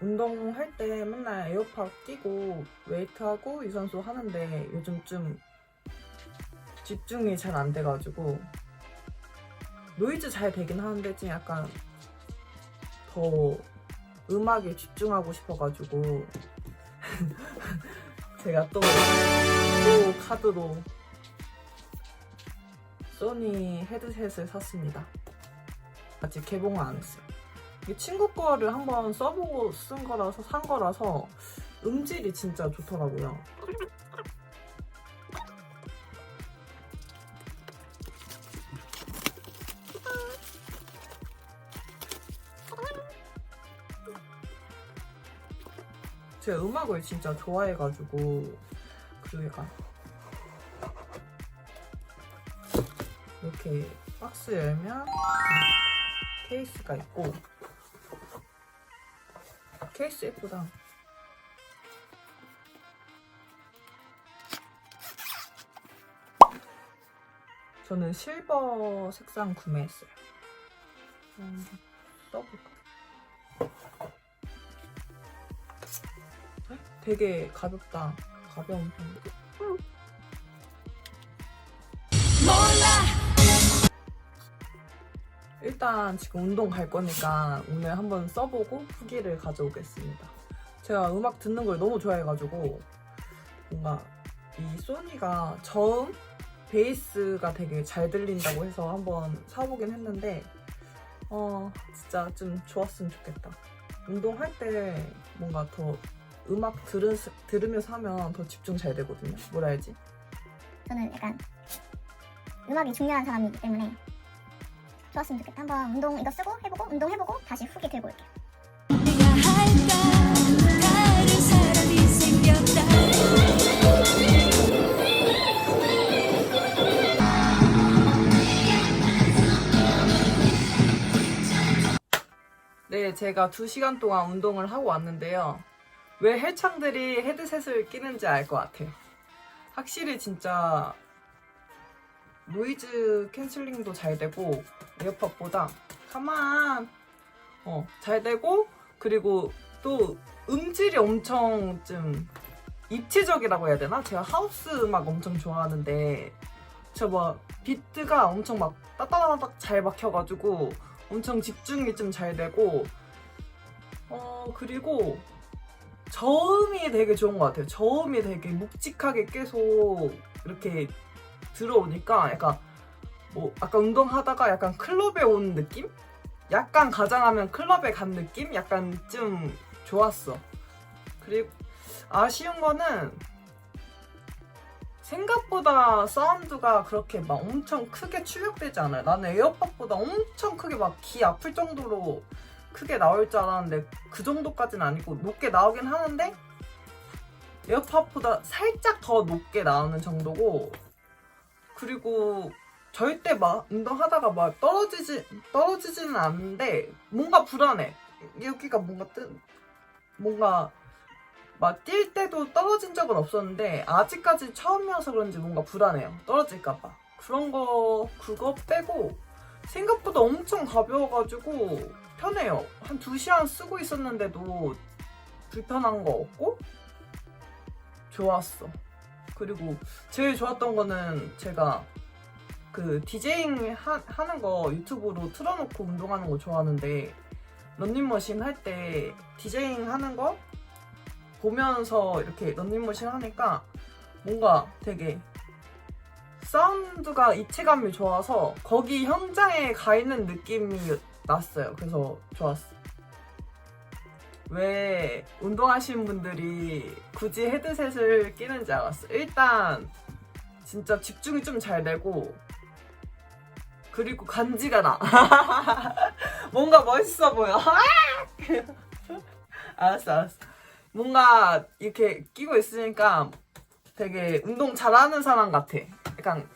운동할 때 맨날 에어팟 끼고 웨이트하고 유산소 하는데 요즘 좀 집중이 잘 안 돼가지고 노이즈 잘 되긴 하는데 좀 약간 더 음악에 집중하고 싶어가지고 제가 또, 또 카드로 소니 헤드셋을 샀습니다. 아직 개봉을 안 했어요. 친구 거를 한번 써보고 쓴 거라서 산 거라서 음질이 진짜 좋더라고요. 제가 음악을 진짜 좋아해가지고 그리고 약간 이렇게 박스 열면 케이스가 있고 케이스 예쁘다. 저는 실버 색상 구매했어요. 음, 써볼까? 되게 가볍다. 가벼운 편. 일단 지금 운동 갈 거니까 오늘 한번 써보고 후기를 가져오겠습니다. 제가 음악 듣는 걸 너무 좋아해가지고 뭔가 이 소니가 저음 베이스가 되게 잘 들린다고 해서 한번 사보긴 했는데 어 진짜 좀 좋았으면 좋겠다. 운동할 때 뭔가 더 음악 들으, 들으면서 하면 더 집중 잘 되거든요. 뭐라 해야지? 저는 약간 음악이 중요한 사람이기 때문에 좋았으면 좋겠다. 한번 운동 이거 쓰고 해보고 운동 해보고 다시 후기 들고 올게요. 네, 제가 2시간 동안 운동을 하고 왔는데요. 왜 헬창들이 헤드셋을 끼는지 알 것 같아요. 확실히 진짜 노이즈 캔슬링도 잘 되고 에어팟보다 가만 어, 잘 되고 그리고 또 음질이 엄청 좀 입체적이라고 해야 되나? 제가 하우스 음악 엄청 좋아하는데 저막 비트가 엄청 막 따따다닥 잘 막혀가지고 엄청 집중이 좀 잘 되고 어 그리고 저음이 되게 좋은 것 같아요. 저음이 되게 묵직하게 계속 이렇게 들어오니까 약간 뭐 아까 운동하다가 약간 클럽에 온 느낌? 약간 가장하면 클럽에 간 느낌? 약간 좀 좋았어. 그리고 아쉬운 거는 생각보다 사운드가 그렇게 막 엄청 크게 출력되지 않아요. 나는 에어팟보다 엄청 크게 막 귀 아플 정도로 크게 나올 줄 알았는데 그 정도까지는 아니고 높게 나오긴 하는데 에어팟보다 살짝 더 높게 나오는 정도고 그리고 절대 막 운동하다가 막 떨어지지 떨어지지는 않는데 뭔가 불안해. 여기가 뭔가 뜨 뭔가 막 뛸 때도 떨어진 적은 없었는데 아직까지 처음이어서 그런지 뭔가 불안해요. 떨어질까봐. 그런 거 그거 빼고 생각보다 엄청 가벼워가지고 편해요. 한 2시간 쓰고 있었는데도 불편한 거 없고 좋았어. 그리고 제일 좋았던 거는 제가 그 디제잉 하, 하는 거 유튜브로 틀어놓고 운동하는 거 좋아하는데 런닝머신 할 때 디제잉 하는 거 보면서 이렇게 런닝머신 하니까 뭔가 되게 사운드가 입체감이 좋아서 거기 현장에 가 있는 느낌이 났어요. 그래서 좋았어. 왜 운동하시는 분들이 굳이 헤드셋을 끼는지 알았어. 일단 진짜 집중이 좀 잘 되고 그리고 간지가 나. 뭔가 멋있어 보여. 알았어, 알았어. 뭔가 이렇게 끼고 있으니까 되게 운동 잘하는 사람 같아. 약간 음,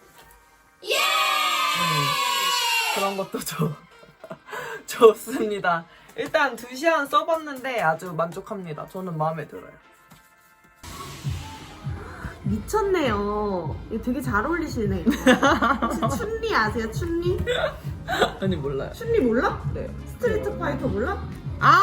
그런 것도 좋, 좋습니다. 일단 2시간 써봤는데 아주 만족합니다. 저는 마음에 들어요. 미쳤네요. 이거 되게 잘 어울리시네. 혹시 춘리 아세요? 춘리? 아니 몰라요. 춘리 몰라? 네. 스트리트 파이터 몰라? 아